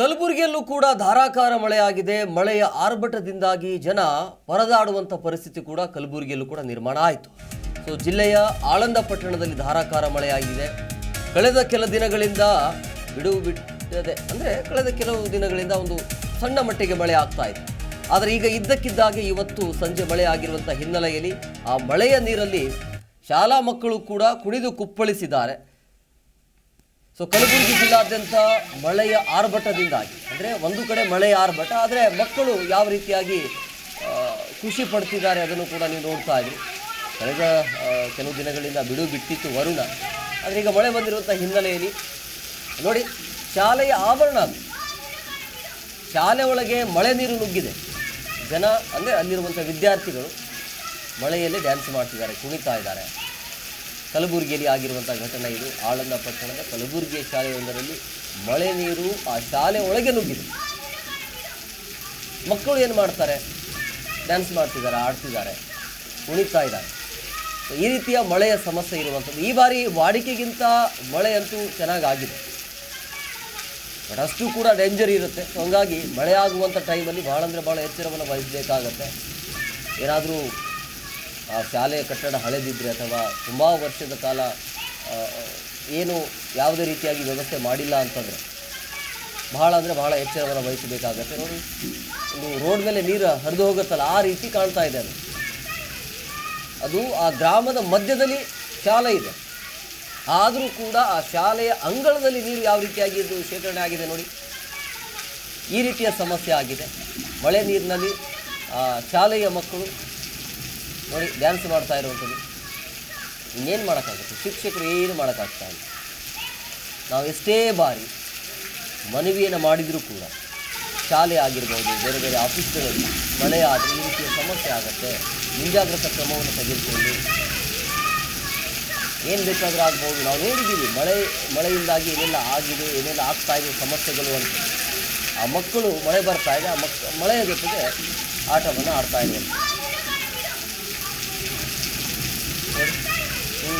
ಕಲಬುರಗಿಯಲ್ಲೂ ಕೂಡ ಧಾರಾಕಾರ ಮಳೆಯಾಗಿದೆ. ಮಳೆಯ ಆರ್ಭಟದಿಂದಾಗಿ ಜನ ಪರದಾಡುವಂಥ ಪರಿಸ್ಥಿತಿ ಕೂಡ ಕಲಬುರಗಿಯಲ್ಲೂ ಕೂಡ ನಿರ್ಮಾಣ ಆಯಿತು. ಸೊ ಜಿಲ್ಲೆಯ ಆಳಂದ ಪಟ್ಟಣದಲ್ಲಿ ಧಾರಾಕಾರ ಮಳೆಯಾಗಿದೆ. ಕಳೆದ ಕೆಲ ದಿನಗಳಿಂದ ಬಿಡುವು ಬಿಟ್ಟದೆ, ಅಂದರೆ ಕಳೆದ ಕೆಲವು ದಿನಗಳಿಂದ ಒಂದು ಸಣ್ಣ ಮಟ್ಟಿಗೆ ಮಳೆ ಆಗ್ತಾ ಇದೆ. ಆದರೆ ಈಗ ಇದ್ದಕ್ಕಿದ್ದಾಗೆ ಇವತ್ತು ಸಂಜೆ ಮಳೆ ಆಗಿರುವಂಥ ಹಿನ್ನೆಲೆಯಲ್ಲಿ ಆ ಮಳೆಯ ನೀರಲ್ಲಿ ಶಾಲಾ ಮಕ್ಕಳು ಕೂಡ ಕುಣಿದು ಕುಪ್ಪಳಿಸಿದ್ದಾರೆ. ಸೊ ಕಲಬುರಗಿ ಜಿಲ್ಲಾದ್ಯಂತ ಮಳೆಯ ಆರ್ಭಟದಿಂದಾಗಿ, ಅಂದರೆ ಒಂದು ಕಡೆ ಮಳೆಯ ಆರ್ಭಟ, ಆದರೆ ಮಕ್ಕಳು ಯಾವ ರೀತಿಯಾಗಿ ಖುಷಿ ಪಡ್ತಿದ್ದಾರೆ ಅದನ್ನು ಕೂಡ ನೀವು ನೋಡ್ತಾ ಇದ್ರಿ. ಕಳೆದ ಕೆಲವು ದಿನಗಳಿಂದ ಬಿಡು ಬಿಟ್ಟಿತ್ತು ವರುಣ. ಆದರೆ ಈಗ ಮಳೆ ಬಂದಿರುವಂಥ ಹಿನ್ನೆಲೆಯಲ್ಲಿ ನೋಡಿ, ಶಾಲೆಯ ಆವರಣ ಶಾಲೆ ಒಳಗೆ ಮಳೆ ನೀರು ನುಗ್ಗಿದೆ. ಜನ, ಅಂದರೆ ಅಲ್ಲಿರುವಂಥ ವಿದ್ಯಾರ್ಥಿಗಳು ಮಳೆಯಲ್ಲಿ ಡ್ಯಾನ್ಸ್ ಮಾಡ್ತಿದ್ದಾರೆ, ಕುಣಿತಾ ಇದ್ದಾರೆ. ಕಲಬುರಗಿಯಲ್ಲಿ ಆಗಿರುವಂಥ ಘಟನೆ ಇದು. ಆಳಂದ ಪಟ್ಟಣದ ಕಲಬುರಗಿಯ ಶಾಲೆಯೊಂದರಲ್ಲಿ ಮಳೆ ನೀರು ಆ ಶಾಲೆ ಒಳಗೆ ನುಗ್ಗಿದೆ. ಮಕ್ಕಳು ಏನು ಮಾಡ್ತಾರೆ? ಡ್ಯಾನ್ಸ್ ಮಾಡ್ತಿದ್ದಾರೆ, ಆಡ್ತಿದ್ದಾರೆ, ಕುಣಿತಾ ಇದ್ದಾರೆ. ಈ ರೀತಿಯ ಮಳೆಯ ಸಮಸ್ಯೆ ಇರುವಂಥದ್ದು. ಈ ಬಾರಿ ವಾಡಿಕೆಗಿಂತ ಮಳೆ ಅಂತೂ ಚೆನ್ನಾಗಿ ಆಗಿದೆ ಬಟ್ ಅಷ್ಟು ಕೂಡ ಡೇಂಜರ್ ಇರುತ್ತೆ. ಹಂಗಾಗಿ ಮಳೆ ಆಗುವಂಥ ಟೈಮಲ್ಲಿ ಭಾಳ ಅಂದರೆ ಭಾಳ ಎಚ್ಚರವನ್ನು ವಹಿಸಬೇಕಾಗತ್ತೆ. ಏನಾದರೂ ಆ ಶಾಲೆಯ ಕಟ್ಟಡ ಹಳೆದಿದ್ದರೆ ಅಥವಾ ತುಂಬ ವರ್ಷದ ಕಾಲ ಏನು ಯಾವುದೇ ರೀತಿಯಾಗಿ ವ್ಯವಸ್ಥೆ ಮಾಡಿಲ್ಲ ಅಂತಂದರೆ ಭಾಳ ಅಂದರೆ ಭಾಳ ಎಚ್ಚರವನ್ನು ವಹಿಸಬೇಕಾಗತ್ತೆ. ನೋಡಿ, ಒಂದು ರೋಡ್ ಮೇಲೆ ನೀರು ಹರಿದು ಹೋಗುತ್ತಲ್ಲ, ಆ ರೀತಿ ಕಾಣ್ತಾ ಇದೆ ಅದು. ಅದು ಆ ಗ್ರಾಮದ ಮಧ್ಯದಲ್ಲಿ ಶಾಲೆ ಇದೆ. ಆದರೂ ಕೂಡ ಆ ಶಾಲೆಯ ಅಂಗಳದಲ್ಲಿ ನೀರು ಯಾವ ರೀತಿಯಾಗಿ ಇದು ಶೇಖರಣೆ ಆಗಿದೆ ನೋಡಿ. ಈ ರೀತಿಯ ಸಮಸ್ಯೆ ಆಗಿದೆ. ಮಳೆ ನೀರಿನಲ್ಲಿ ಶಾಲೆಯ ಮಕ್ಕಳು ನೋಡಿ ಡ್ಯಾನ್ಸ್ ಮಾಡ್ತಾ ಇರುವಂಥದ್ದು. ಇನ್ನೇನು ಮಾಡೋಕ್ಕಾಗುತ್ತೆ ಶಿಕ್ಷಕರು ಏನು ಮಾಡೋಕ್ಕಾಗ್ತಾ ಇಲ್ಲ ನಾವು ಎಷ್ಟೇ ಬಾರಿ ಮನವಿಯನ್ನು ಮಾಡಿದರೂ ಕೂಡ ಶಾಲೆ ಆಗಿರ್ಬೋದು, ಬೇರೆ ಬೇರೆ ಆಫೀಸ್ಗಳಲ್ಲಿ ಮಳೆ ಆದರೆ ಈ ರೀತಿಯ ಸಮಸ್ಯೆ ಆಗುತ್ತೆ. ಮುಂಜಾಗ್ರತಾ ಕ್ರಮವನ್ನು ತೆಗೆದುಕೊಂಡು ಏನು ಬೇಕಾದರೂ ಆಗ್ಬೋದು. ನಾವು ನೋಡಿದ್ದೀವಿ, ಮಳೆ, ಮಳೆಯಿಂದಾಗಿ ಏನೆಲ್ಲ ಆಗಿದೆ, ಏನೆಲ್ಲ ಆಗ್ತಾ ಇದೆ, ಸಮಸ್ಯೆಗಳು ಅಂತ. ಆ ಮಕ್ಕಳು ಮಳೆ ಬರ್ತಾ ಇದೆ, ಆ ಮಕ್, ಮಳೆಯ ಜೊತೆಗೆ ಆಟವನ್ನು ಆಡ್ತಾ ಇರುವಂಥ ನೋಡಿ, ಹಿಂಗೆ